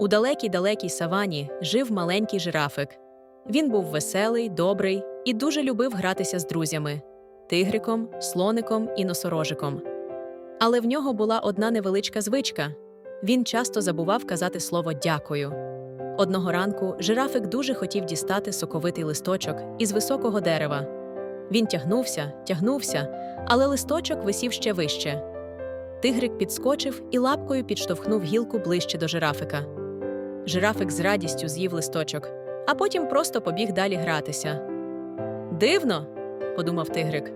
У далекій далекій савані жив маленький жирафик. Він був веселий, добрий і дуже любив гратися з друзями тигриком, слоником і носорожиком. Але в нього була одна невеличка звичка він часто забував казати слово дякую. Одного ранку жирафик дуже хотів дістати соковитий листочок із високого дерева. Він тягнувся, тягнувся, але листочок висів ще вище. Тигрик підскочив і лапкою підштовхнув гілку ближче до жирафика. Жирафик з радістю з'їв листочок, а потім просто побіг далі гратися. Дивно, подумав тигрик.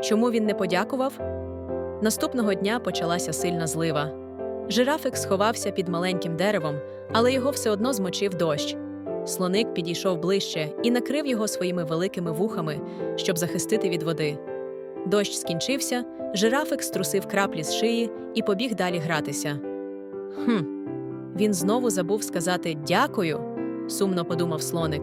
Чому він не подякував? Наступного дня почалася сильна злива. Жирафик сховався під маленьким деревом, але його все одно змочив дощ. Слоник підійшов ближче і накрив його своїми великими вухами, щоб захистити від води. Дощ скінчився, жирафик струсив краплі з шиї і побіг далі гратися. Хм, він знову забув сказати дякую, сумно подумав слоник.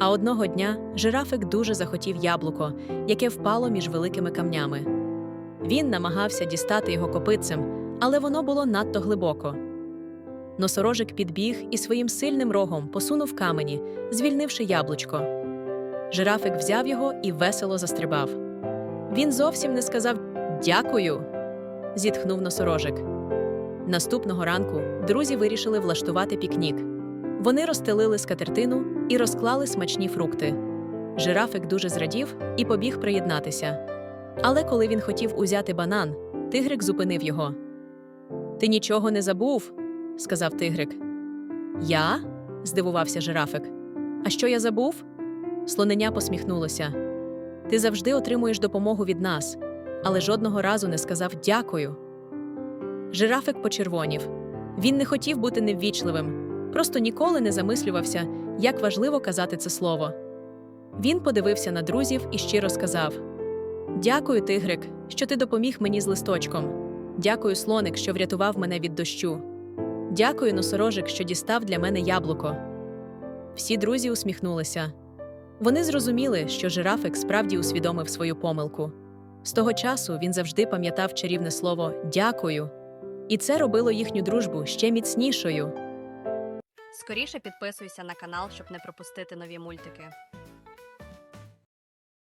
А одного дня жирафик дуже захотів яблуко, яке впало між великими камнями. Він намагався дістати його копитцем, але воно було надто глибоко. Носорожик підбіг і своїм сильним рогом посунув камені, звільнивши яблучко. Жирафик взяв його і весело застрибав. Він зовсім не сказав дякую, зітхнув носорожик. Наступного ранку друзі вирішили влаштувати пікнік. Вони розстелили скатертину і розклали смачні фрукти. Жирафик дуже зрадів і побіг приєднатися. Але коли він хотів узяти банан, тигрик зупинив його. Ти нічого не забув, сказав тигрик. Я? здивувався жирафик. А що я забув? Слоненя посміхнулося. Ти завжди отримуєш допомогу від нас, але жодного разу не сказав дякую. Жирафик почервонів. Він не хотів бути неввічливим, просто ніколи не замислювався, як важливо казати це слово. Він подивився на друзів і щиро сказав: Дякую, тигрик, що ти допоміг мені з листочком. Дякую, слоник, що врятував мене від дощу. Дякую, носорожик, що дістав для мене яблуко. Всі друзі усміхнулися. Вони зрозуміли, що жирафик справді усвідомив свою помилку. З того часу він завжди пам'ятав чарівне слово дякую, і це робило їхню дружбу ще міцнішою. Скоріше підписуйся на канал, щоб не пропустити нові мультики.